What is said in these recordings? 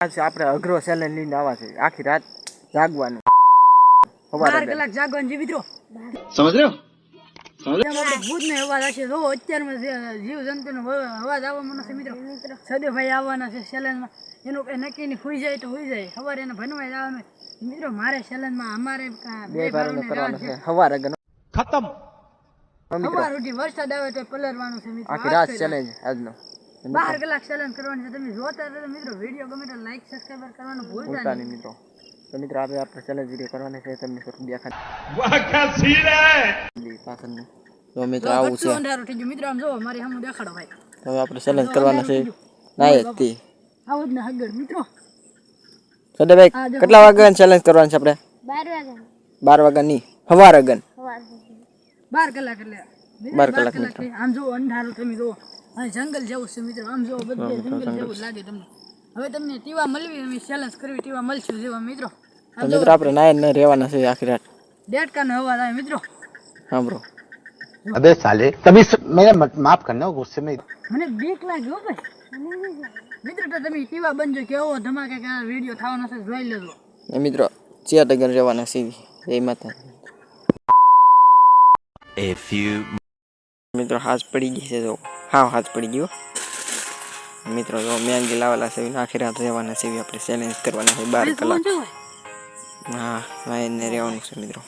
આજ આપણે અઘરો સેલેન લઈને આવવા છે આખી રાત જાગવાનું. બાર કલાક જાગવાનું જીવી રહો. સમજ રહ્યો નક્કી ની હુઈ જાય તો હુઈ જાય. સવારે એને ભનવાઈ જવાનું. મિત્રો મારે સેલેનમાં અમારે બે ભારોને કરવાનું છે. વરસાદ આવે તો પલરવાનું છે બાર કલાક ચેલેન્જ કરવાની છે. તમે જોતા રહો મિત્રો વીડિયો ગમે તો લાઈક સબસ્ક્રાઈબર કરવાનું ભૂલતા નહીં. મિત્રો. તો મિત્રો આપણે આપણે ચેલેન્જ વીડિયો કરવાની છે. તમને થોડું દેખાડ. વાહ કા સીન હે પાછળનું તો આવું છે. અંધારું થઈ ગયું. મિત્રો આમ જો મારી સામે દેખાડો ભાઈ. હવે આપણે ચેલેન્જ કરવાના છે. નાય હતી આવો ને આગળ મિત્રો. સદે ભાઈ કેટલા વાગ્યા ચેલેન્જ કરવાનું છે આપણે? 12 વાગ્યા 12 વાગ્યા ની હવાર અગન 12 કલાક એટલે. 12 કલાક આમ જો અંધારું તમે જો. હવે જંગલ જેવું છે મિત્રો. આમ જોવો બધું જંગલ જેવું લાગે તમને. હવે તમને ટીવા મળવી અમે ચેલેન્જ કરવી ટીવા મળશું જેવા મિત્રો. મિત્રો આપણે નાયન ને રહેવાના છે આખી રાત. દેડકાનો અવાજ આવે મિત્રો. સાંભળો અબે સાલે તમે મેરે માફ કરને ગુસ્સે મે. મને બીક લાગ્યો ભાઈ. મિત્રો તો તમે ટીવા બનજો કેવો ધમાકે કે વિડિયો થવાનો છે જોઈ લેજો. એ મિત્રો ચિયા ટગર રહેવાના છે એ માતા A few મિત્રો હાથ પડી ગઈ છે જો. હા હાથ પડી ગયો મિત્રો જો મેંગી લાવેલા છે આખી રાત રહેવાના છે આપણે ચેલેન્જ કરવાના છે બાર કલાક. હા નાઈને રહેવાનું છે મિત્રો.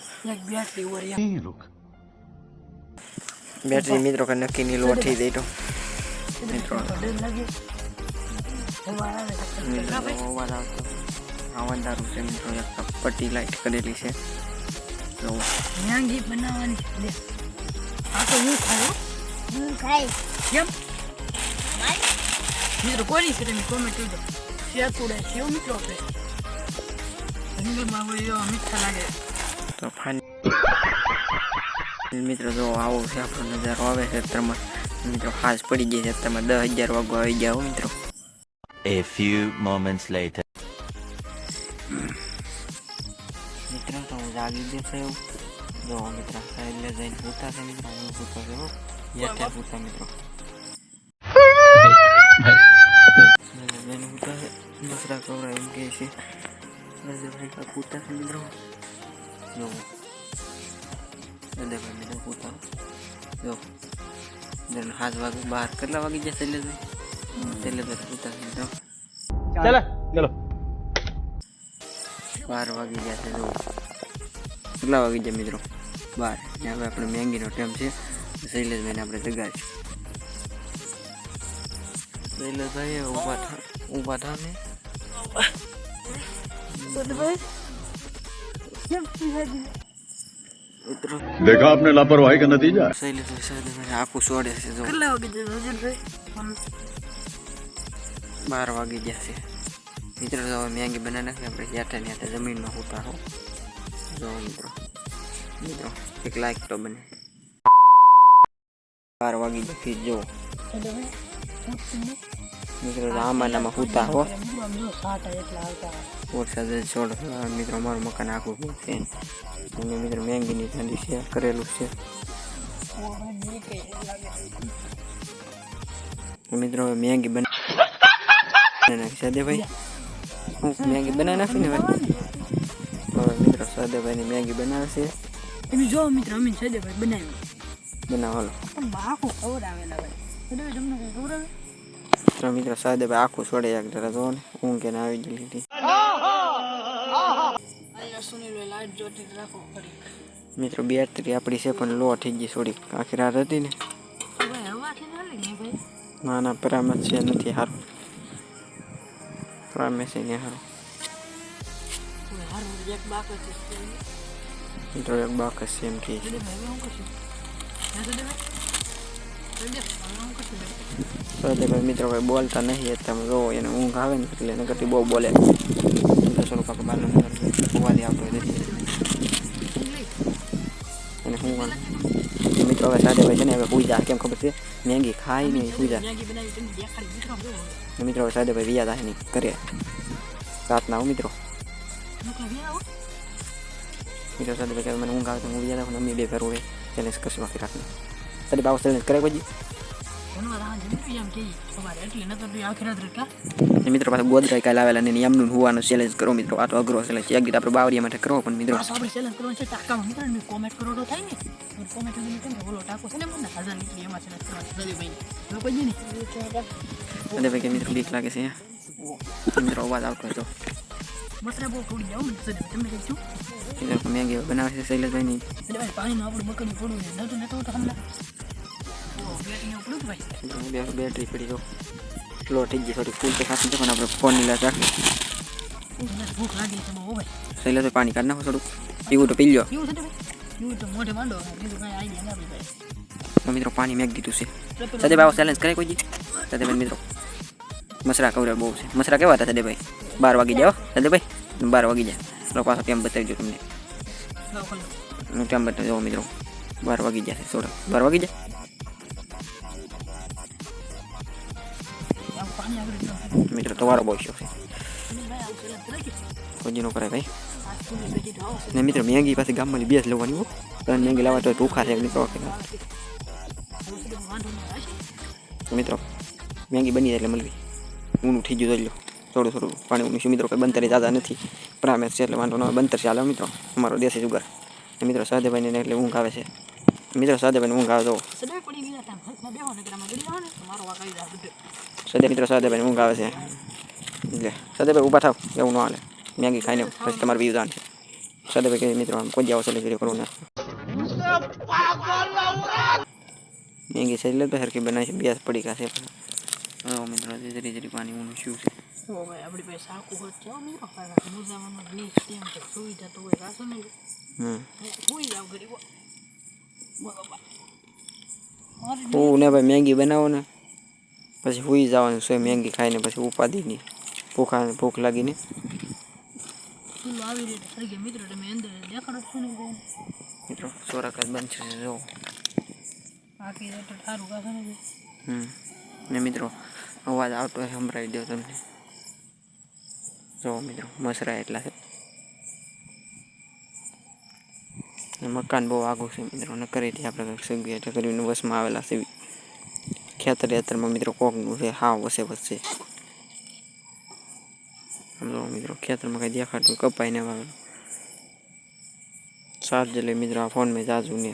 બેટરી મિત્રો કે નક્કી ની લોટ થઈ દઈ તો. મિત્રો. અવાજ છે. મિત્રો અવાજ આવતો છે મિત્રો એક પટ્ટી લાઈટ કરેલી છે. જો. મેંગી બનાવવાની. લે. આ તો હું ખાયો હું ખાઈ કેમ મિત્રો કોની છે તમે કોમેન્ટ કરજો શેતુડે કેવો મિત્રો આપણે જંગલમાં હોય એવા મીઠા લાગે તો ફાન મિત્રો જો આવો છે આપણો નજારો આવે છે અત્યારમાં મિત્રો હાથ પડી ગઈ છે અત્યારમાં દસ હજાર વાગવા આવી ગયા હો મિત્રો a few moments later. મિત્રો તો હું જાગી જશે એવું જુઓ મિત્રો એટલે જઈને પૂછતા છે મિત્રો હું પૂછતો છું યાત્રા પૂછતા મિત્રો જઈને પૂછતા છે દસરા કવરા એમ કહે છે રજાભાઈ કા પૂછતા છે મિત્રો જુઓ રજાભાઈ મિત્રો પૂછતા જો જણ સાત વાગે બાર કેટલા વાગી જશે એટલે એટલે તો પૂછતા છે મિત્રો ચાલો ચાલો બાર વાગી જશે જુઓ કેટલા વાગી જાય મિત્રો બાર ને હવે આપણે મેંગીનો ટાઈમ છે શૈલેષભાઈને આપણે જગાડશું શૈલેષભાઈ ઊભા થા ઊભા થા ને મિત્રો देखा आपने लापरवाही का नतीजा શૈલેષભાઈ શૈલેષભાઈ આખું છોડે છે જો કેટલા વાગે છે હજરભાઈ બાર વાગી ગયા છે મિત્રો તો હવે મેંગી બનાવી નાખી આપણે યાટા ને યાટા જમીનમાં હોતા હો જો મિત્રો મિત્રો, એક લાઈક તો બને. બાર વાગી ગયા ફીર જો. મિત્રો રામાનામાં હુતા હો. વરસાદ છોડ મિત્રો મારું મકાન આખું છે. અને મિત્રો, મેંગીની ઠંડી છે, કરેલું છે. મિત્રો મેંગી બનાવી નાખી સાદેભાઈ. હું મેંગી બનાવી નાખી ને હવે? મિત્રો, સાદેભાઈની મેંગી બનાવે છે તમે જો મિત્રો અમીન સદેભાઈ બનાવ્યું. બનાવો પણ આખું ખબર આવેલા ભાઈ સદેભાઈ તમને કઈ ખબર આવે? તો મિત્રો સાદેભાઈ આખું છોડે એક જરા જો ને ઊંઘ એને આવી ગયેલી અહીંયા સુનિલભાઈ લાઈટ જોતી જ રાખો ફરી મિત્રો બેટરી આપણી છે પણ લો થઈ ગઈ થોડીક. આખી રાત હતી ને. ભાઈ હવાથી ના લાગે ભાઈ? ના ના પરામત છે નથી સારું પરામત છે ને સારું કોઈ હવે હું કરશું તો તે ભાઈ મિત્રો ભાઈ બોલતા નહીં તમે જોવો એને ઊંઘ આવે ને એટલે એને કરતી બહુ બોલે સ્વરૂપ આપણે બારનું હોવાથી આવતો હોય એને હું મિત્રો હવે સાથે ભાઈ છે ને હવે પૂજા કેમ ખબર છે મેંગી ખાઈ નહીં હુઈ જા મેગી બનાવી તમે દેખાડી મિત્રો હવે સાથે ભાઈ વિયા થાય નહીં કરે રાતના આવું મિત્રો મિત્રો સાથે ભાઈ મને ઊંઘ આવે તો હું થાઉં ને અમે બે ફેર હોય ચેલેન્જ કરશું આખી રાતના સાથે બાબુ ચેલેન્જ કરે પછી રખા ને મિત્રો પાછા ગોદરા કાલે આવેલા ને એમનું હોવાનું ચેલેન્જ કરો મિત્રો આ તો અઘરો ચેલેન્જ એક ગીત આપણે બાવરિયા માટે કરો પણ મિત્રો આપણે ચેલેન્જ કરવાનું છે ટાકામાં મિત્રો ને કોમેન્ટ કરો તો થાય ને કોમેન્ટ કરીને કેમ ઓલો ટાકો છે ને મને હજાર નીકળી એમાં ચેલેન્જ કરવાનું ભાઈ નહીં અને ભાઈ કે મિત્રો બીક લાગે છે મિત્રો અવાજ આવતો હતો મસરા બહુ થોડી ને સર તમને કહી છું મિત્રો મેગી ભાઈ બેટરી પડી ગયો સ્લો થઈ ગઈ થોડી ફૂલ તો ખાસી પણ આપણે ફોનની લાત લેતા ભાઈ શૈલેષભાઈ પાણી કાઢ નાખો થોડું પીવું તો પી ભાઈ ભાઈ તો મિત્રો પાણી મેક દીધું છે સદેભાઈ ભાઈ ચેલેન્જ કરે કોઈ સાથે સદેભાઈ મિત્રો મસરા કવરે બહુ છે મસરા કેવા હતા સદેભાઈ બાર વાગી જાઓ. સદેભાઈ બાર વાગી જાય ચલો પાછો ટાઈમ બતાવી દઉં તમને હું ટાઈમ બતાવી દઉં મિત્રો બાર વાગી જશે સોડા બાર વાગી જાય મિત્રો તમારો બહુ શોખ છે ભાઈ કરે કોઈ જી ન ભાઈ તો આવશે ને મિત્રો મેગી પાસે ગામમાં બેસ લેવાની હો ત્રણ મેગી લાવવા તો ભૂખા છે મિત્રો મિત્રો મેગી બની જાય એટલે મળવી હું થઈ ગયું જોઈ લો થોડું થોડું પાણી ઊનું મિત્રો, કંઈ બંતરી દાદા નથી. પ્રામેશ છે, એટલે વાંધો ન બંતર ચાલે મિત્રો. અમારો દેશી જુગાર. મિત્રો સહદેભાઈને એટલે ઊંઘ આવે છે. મિત્રો સહદેભાઈને ઊંઘ આવે તો સદે મિત્રો સહદેભાઈને ઊંઘ આવે છે. એટલે સદેભાઈ ઊભા થાવ. એવું ન હાલે. મેગી ખાઈને પછી તમારું બીજું દાન છે. સદેભાઈ મિત્રો, આમ કોઈ આવો વીડિયો કરવું ના. મેગી છે, એટલે તો હરકી બનાવી છે. બે પડી ગયા છે. મિત્રો જરી જરી પાણી ઊનું શું છે ઓ ભાઈ આપણી પાસે સાકું હોત જાઓ મિત્રો મુજામાં ની ટીમ તો સુવિધા તો હોય રાસો ને સુઈ જાવ ઘડી બોલો બા મારી હું ને ભાઈ મેગી બનાવો ને. પછી હુઈ જવાનું છે મેગી ખાઈને પછી ઉપાધિ નહીં. ભૂખા ભૂખ લાગીને આવી રીતે મિત્રો તમે અંદર દેખાડો છો ને ભાઈ મિત્રો સોરાક જ સારું ને. હમ. ને મિત્રો અવાજ આવતો હોય સંભળાવી દો તમને. જો મિત્રો, મસરા એટલા છે. મકાન બહુ આગું છે મિત્રો અને કરીથી આપણે કંઈક એટલે કરીને વસમાં આવેલા છે. ખેતર યાત્રામાં મિત્રો કોકનું છે હા વસે વસે. સમજો મિત્રો ખેતરમાં કંઈ દેખાડતું કપાઈને વાવેલું. ચાર્જ લઈ મિત્રો, આ ફોનમાં જાજુ ને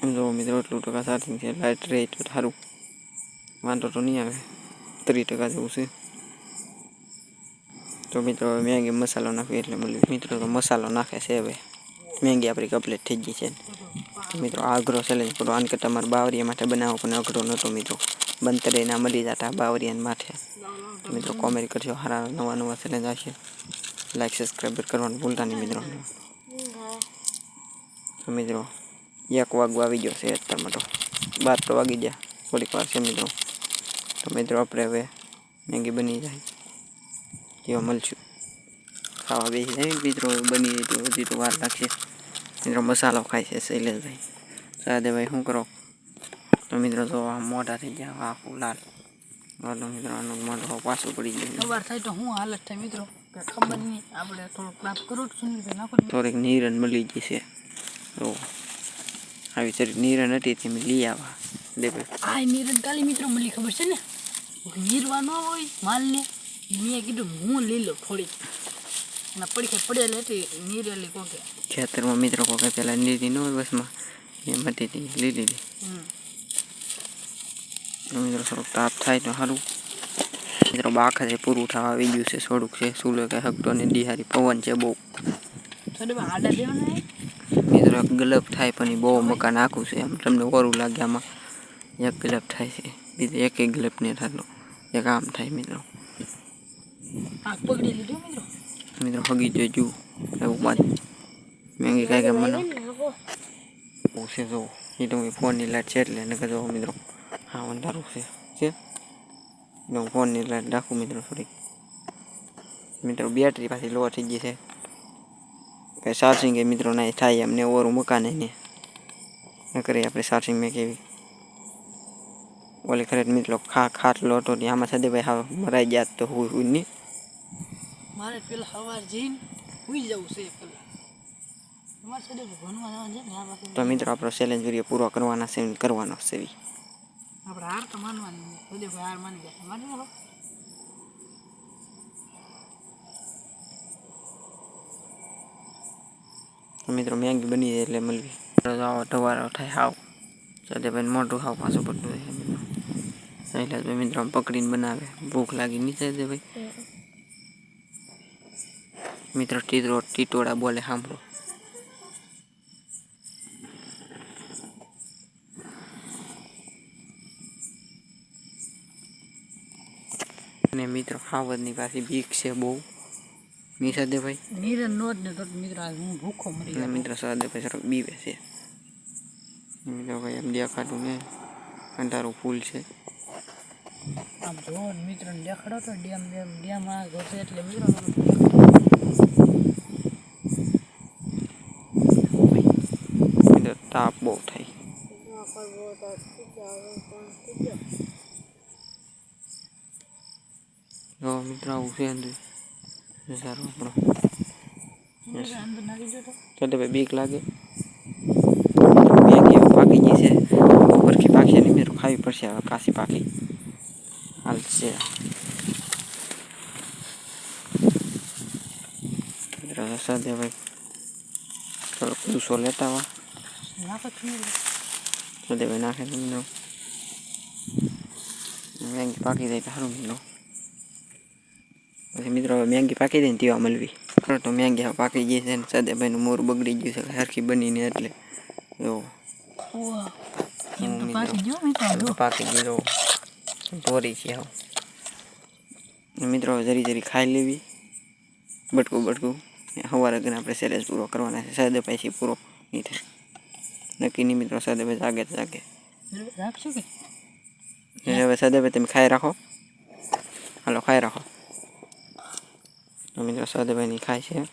સમજો મિત્રો, એટલું ટકા ચાર્જિંગ છે લાઇટ રહે તો સારું. વાંધો તો નહીં આવે. ત્રીસ ટકા જેવું છે. તો મિત્રો, હવે મેગી મસાલો નાખ્યો એટલે મળી મિત્રો તો મસાલો નાખે છે હવે. મેગી આપણી કમ્પ્લીટ થઈ ગઈ છે. મિત્રો, આ અઘરો ચેલેન્જ કરો. આન કરતાં તમારે બાવરિયા માટે બનાવો પણ અઘરો નહોતો મિત્રો. બંતરેના મળી જતા બાવરિયાને માટે. મિત્રો કોમેન્ટ કરજો. હારા નવા નવા ચેલેન્જ આવશે. લાઈક સબસ્ક્રાઈબ કરવાનું ભૂલતા નહીં મિત્રો. તો મિત્રો, એક વાગવા આવી ગયો છે અત્યારમાં તો બાર તો વાગી ગયા. થોડીક વાર છે મિત્રો. તો મિત્રો આપણે હવે મેગી બની જાય. તેવા મળશું. ખાવા બેસી જાય મિત્રો બની જાય તો હજી તો વાર લાગશે. મિત્રો મસાલો ખાય છે શૈલેષભાઈ. સાદેભાઈ શું કરો? તો મિત્રો જો આ મોઢા થઈ ગયા આખું લાલ. હાલો મિત્રો આનું મોઢો પાછું પડી ગયું. સવાર થાય તો શું હાલત થાય મિત્રો? ખબર નહીં. આપણે થોડોક ક્લાપ કરું સુનિલ નાખો થોડીક નીરન મળી જશે તો આવી થોડીક નીરન હતી તે લઈ આવ્યા દે ભાઈ. આ નિરન કાલી મિત્રો મળી ખબર છે ને? નીરવા ન હોય માલને. મેં કીધું હું લઈ લઉં થોડીક. અને પડખે પડેલી હતી નીરેલી કોકે. ખેતરમાં મિત્રો કોઈ પહેલાં લીધી ન હોય બસમાં એમ હતી લઈ લીધી. મિત્રો થોડુંક તાપ થાય તો સારું મિત્રો બાખા છે પૂરું થવા આવી ગયું છે થોડુંક છે. સુલે કે હકતો ને દિહારી પવન છે બહુ. મિત્રો ગલબ થાય પણ એ બહુ મકાન આખું છે એમ. તમને ઓરું લાગે આમાં. એક ગ્લેપ થાય છે બીજું એક એક ગ્લેપ નહીં થતો. એક આમ થાય મિત્રો. મિત્રો? હગી જોઈજુ એવું બાદ મેંગી કાંઈ કે મને છે જો એ તો ફોનની લાઈટ છે એટલે નકર જો મિત્રો. હા અંધારું છે. છે? એટલે હું ફોનની લાઈટ રાખું મિત્રો થોડીક. મિત્રો બેટરી પાછી લો થઈ ગઈ છે. કંઈ ચાર્જિંગ એ મિત્રો ના થાય એમને ઓરું મકાને ને ન કરી આપણે ચાર્જિંગ મેં કેવી ઓલી ખરેખર મિત્રો ખા ખાટલો હતો ને આમાં સાથે ભાઈ હા મરાઈ ગયા તો હું હું નહીં મારે પેલા સવાર જઈને સુઈ જવું છે પેલા સદેભાઈ તો મિત્રો આપણો ચેલેન્જ વીડિયો પૂરો કરવાના છે કરવાનો છે આપણે હાર તો માનવાની નહીં. હાર માની ગયા માની મિત્રો મેગી બની જાય એટલે મળવી તો આવો ટવારો થાય હાવ ભાઈ મોટું હાવ પાછું પડતું હોય મિત્રો આમ પકડીને બનાવે. ભૂખ લાગી નીચે દે ભાઈ. મિત્રો ટીટો ટીટોળા બોલે સાંભળો. અને મિત્રો ખાવતની પાસે બીક છે બહુ. ની દે ભાઈ. નીરજ નો જ ને તો મિત્રો આજ હું ભૂખો મરી ગયો. મિત્રો સાદે પછી જરાક બીવે છે. મિત્રો ભાઈ એમ દેખાતું ને અંધારું ફૂલ છે. આમ જો મિત્ર ને દેખાડો તો ડેમ ડેમ ડેમ આ ઘસે એટલે મિત્રો તાપ બહુ થાય. જો મિત્રો આવું છે અંદર. સારું આપણો. અંદર તો? ભાઈ બીક લાગે. મેગી હવે પાકી ગઈ છે. ઉપરથી પાકી નહીં મિત્રો ખાવી પડશે હવે કાશી પાકી. હાલ છે મિત્રો સાથે ભાઈ થોડો કુસો લેતા વા નાખો છો ને. સાથે ભાઈ નાખે તો મિત્રો મેંગી પાકી જાય તો સારું મિત્રો પછી મિત્રો હવે મેંગી પાકી જાય ને તેવા મળવી ખરો તો મેંગી હવે પાકી ગઈ છે ને સાથે ભાઈનું મોર બગડી ગયું છે હરખી બનીને એટલે જો ઉવા. એમ તો હું પાછી જો મિત્રો એમ જો તો પાકી ગયો ધોરી છે હવે મિત્રો હવે જરી જરી ખાઈ લેવી. બટકું બટકું. સવારે કરીને આપણે સેલેસ પૂરો કરવાના છે. સાદે પછી પૂરો નહીં થાય. નક્કી નહીં મિત્રો સાદે ભાઈ જાગે તો જાગે. રાખશો કે? એટલે હવે સાદે ભાઈ તમે ખાઈ રાખો. હાલો ખાઈ રાખો. તો મિત્રો સાદેભાઈની ખાય છે.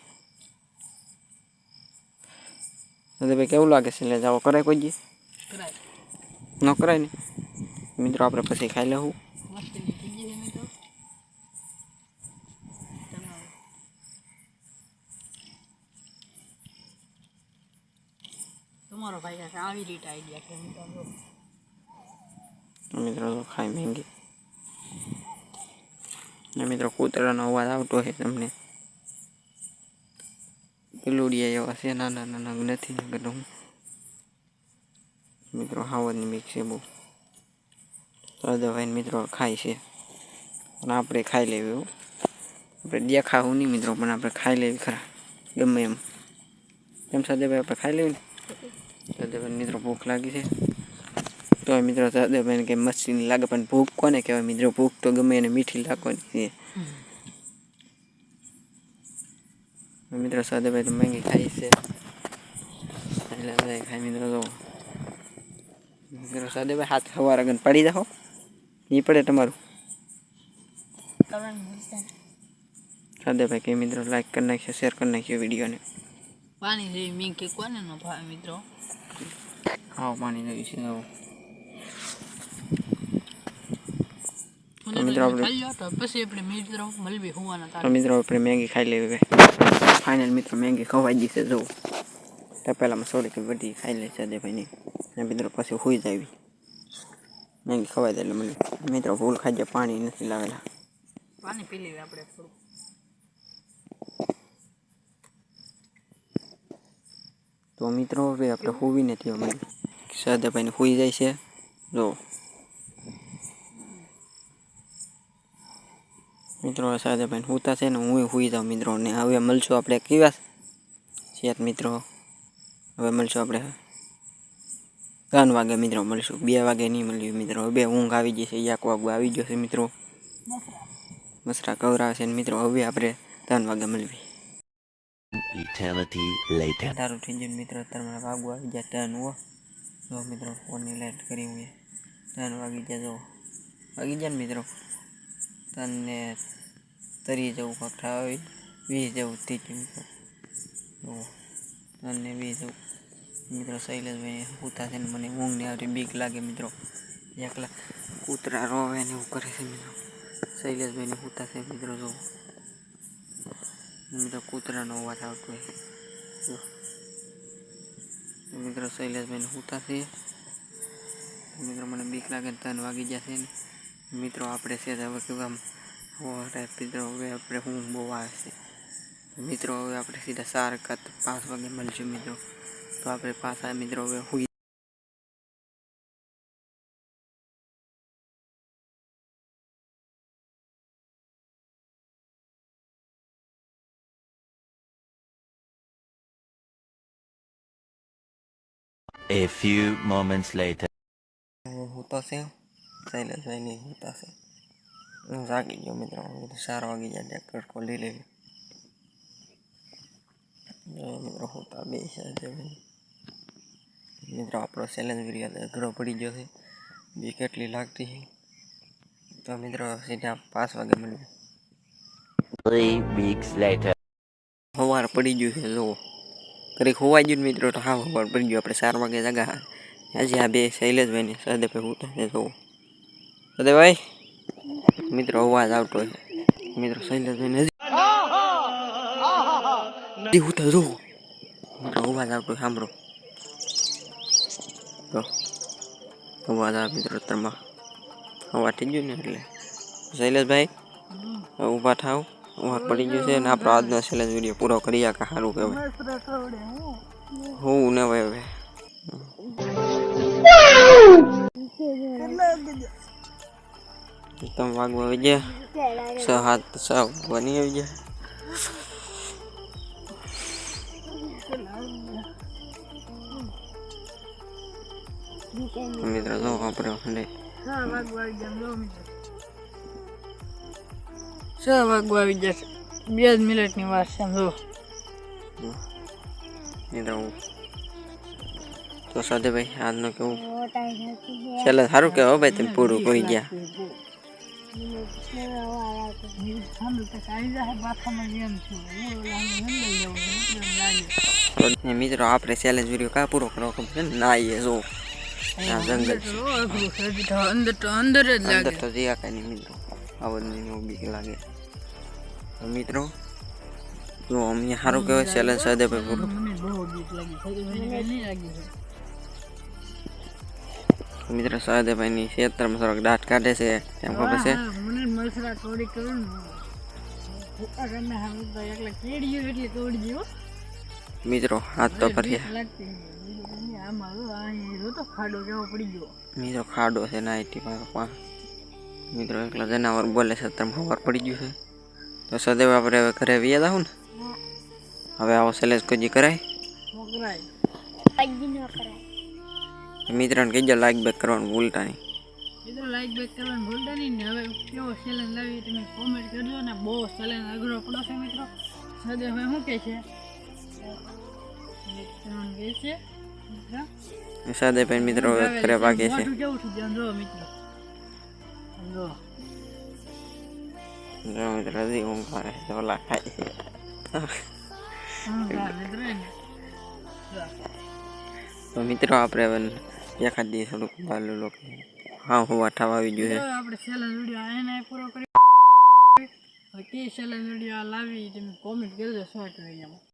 સાદેભાઈ કેવું લાગે છે? એટલે જાઓ કરાય કોઈ દી? કરાય. ન કરાય ને? મિત્રો આપણે પછી ખાઈ લેવું છે મિત્રો તમારો ભાઈ કાંઈક આવી રીતે આઈડિયા છે મિત્રો. તો મિત્રો તો ખાઈ મેંગી. ને મિત્રો કૂતરાનો અવાજ આવતો હોય તમને. ગલુડિયા એવા છે નાના નાના નથી નગર હું મિત્રો હાવરની મિક્સ છે બહુ. સદાભાઈ મિત્રો ખાય છે. અને આપણે ખાઈ લેવી હો. આપણે દેખાવું નહીં મિત્રો, પણ આપણે ખાઈ લેવી ખરા. ગમે એમ. એમ સાદેભાઈ આપણે ખાઈ લેવી ને? સદાભાઈ મિત્રો ભૂખ લાગી છે. તો મિત્રો સદાભાઈને કે મસ્તી લાગે, પણ ભૂખ કોને કહેવાય મિત્રો? ભૂખ તો ગમે એને મીઠી લાગવાની છે. મિત્રો સાદેભાઈ તો મેંગી ખાઈ છે. એટલે ખાઈ મિત્રો તો મિત્રો સાદેભાઈ હાથ સવાર આગળ પડી જાઓ. નહીં પડે તમારું. સાદે ભાઈ કે મિત્રો લાઈક કરી નાખ્યો શેર કરી નાખ્યો વિડીયોને પાણી જેવી મીન કે કોને નો ભાવે મિત્રો? હા પાણી લઈ છે નવું મિત્રો આપણે- તો પછી આપણે મિત્રો મળવી હોવાના તો મિત્રો આપણે મેગી ખાઈ લેવી ફાઇનલ મિત્રો મેગી ખવાઈ ગઈ છે જો સોરી કે બધી ખાઈ લે સદાભાઈની ને મિત્રો પછી હોઈ જાવી. મેગી ખવાય એટલે મને મિત્રો ભૂલ ખાઈ જાય પાણી નથી લાવેલા. પાણી પી લેવી આપણે થોડું તો મિત્રો હવે આપણે હોવી નથી અમે. સાદાભાઈને હોઈ જાય છે. જો. મિત્રો સદાભાઈને હોતા છે ને હું હોઈ જાઉં મિત્રો. ને હવે મળશું આપણે કેવા છે? મિત્રો હવે મળશું આપણે. ત્રણ વાગે મિત્રો મળશું. બે વાગે નહીં મળ્યું મિત્રો. હવે ઊંઘ આવી જશે એક વાગો આવી ગયો છે મિત્રો. મસરા કવરાવે છે મિત્રો. હવે આપણે ત્રણ વાગે મળવી Eternity later. તારું થઈ જાય મિત્રો. મને વાગવું આવી જાય ત્રણ હો. જો મિત્રો ફોનની લાઈટ કરી હું ત્રણ વાગી જાય જો. વાગી જાય ને મિત્રો? તને તરી જવું પગઠા આવી. વીસ જવું થઈ ગયું મિત્રો. જો. ને વીસ જેવું. મિત્રો શૈલેષભાઈ કૂતા છે ને મને ઊંઘ ને આવતી બીક લાગે મિત્રો. એકલા કૂતરા રોવે ને એવું કરે છે મિત્રો. શૈલેષભાઈને કૂતા છે મિત્રો, જો. મિત્રો કૂતરાનો અવાજ આવતો હોય. જો. મિત્રો શૈલેષભાઈને હુતા છે. મિત્રો મને બીક લાગે ત્રણ વાગી જશે ને. મિત્રો, આપણે છે હવે કેવું આમ મિત્રો, હવે આપણે હું બહુ આવે છે. મિત્રો, હવે આપણે સીધા સાર કાં પાંચ વાગે મળશું મિત્રો. તો આપણે પાછા મિત્રો હવે હુઈ A few moments later. હું તો છે. શૈલેષભાઈની હું તો છે. હું જાગી ગયો મિત્રો. ચાર વાગી જાય કડકો લઈ લઈ મિત્રો હોતા બે છે. મિત્રો આપણો ચેલેન્જ વીડિયો અઘરો પડી ગયો છે બી કેટલી લાગતી છે તો મિત્રો સીધા પાંચ વાગે મળ્યું Three weeks later. સવાર પડી ગયું છે જુઓ કરી ખોવાઈ ગયું ને મિત્રો તો હા સવાર પડી ગયું આપણે ચાર વાગે જગા હજી આ બે શૈલેષભાઈ ને સદેભાઈ ઉતા છે જુઓ સદેભાઈ મિત્રો અવાજ આવતો હોય મિત્રો શૈલેષભાઈ ને હજી ઉતા જુઓ મિત્રો અવાજ આવતો હોય સાંભળો જો અવાજ આવે મિત્રો ત્રણમાં અવાજ થઈ ગયું ને એટલે. શૈલેષભાઈ ઊભા થાવ. ઊભા પડી ગયું છે અને આપણો આજનો ચેલેન્જ વીડિયો પૂરો કરી કે સારું કહેવાય. હું ને ભાઈ હવે. તમે વાગવા આવી ગયા. છ હાથ છ બની આવી ગયા. મિત્રો જો આપણે હંડે છ વાગવા આવી ગયા જો મિત્રો છ વાગવા આવી જશે બે જ મિનિટની વાત છે જો મિત્રો તો સાથે ભાઈ આજનો કેવું ચાલો સારું કેવો ભાઈ તમે પૂરું કરી ગયા મિત્રો આપણે ચેલેન્જ વીડિયો કા પૂરો કરો ને એ જો જંગલ છે તો અઘરું છે હજી તો અંદર તો અંદર જ અંદર લાગે તો જયા કાંઈ નહીં મિત્રો આ બધું બીક લાગે તો મિત્રો જો અમને સારું કહેવાય ચેલેન્જ સાથે ભાઈ પૂરો મને બહુ બીક લાગી છે મને નહીં લાગી છે તો મિત્રો સહદેવભાઈની ખેતરમાં થોડોક દાંત કાઢે છે એમ ખબર છે હા, મને મસરા તોડી કરું ને ભૂકા કરીને હા તો એકલા કેડી ગયું એટલે તોડી દીધો મિત્રો હાથ તો ભર્યા લાગતી બીજું કંઈ નહીં. આમાં જો આ અહીં જો તો ખાડો કેવો પડી ગયો. મિત્રો ખાડો છે નાઈટી મારો પા મિત્રો એકલા જનાવર બોલે છે તમે ખબર પડી ગયું છે. તો સદૈવ આપણે હવે ઘરે વ્યા જાવ ને? હવે આવો સેલેજ કોઈ કરાય? મોકરાય પજી ન કરાય. મિત્રોને કહીજો લાઈક બેક કરવાનું ભૂલતા નહીં. એ તો લાઈક બેક કરવાનું ભૂલતા નહીં ને હવે કેવો ચેલેન્જ લાવી તમે કોમેન્ટ કરજો ને બહુ ચેલેન્જ અઘરો પડો છે મિત્રો. સદે હવે શું કહે છે? મિત્રોને કહે છે મિત્રો પણ મિત્રો હવે પાકે છે. જો મિત્રો હજી ઊંઘ છે ઓલા ખાય. તો મિત્રો આપણે હવે એકાદ દિવસ થોડુંક બાલું લોકો હા હું વાઠાવા આવી ગયું છે. આપણે ચેલેન્જ વીડિયો એને પૂરો કરી. કે ચેલેન્જ વીડિયો લાવી તમે કોમેન્ટ કરજો શોર્ટ વિડીયોમાં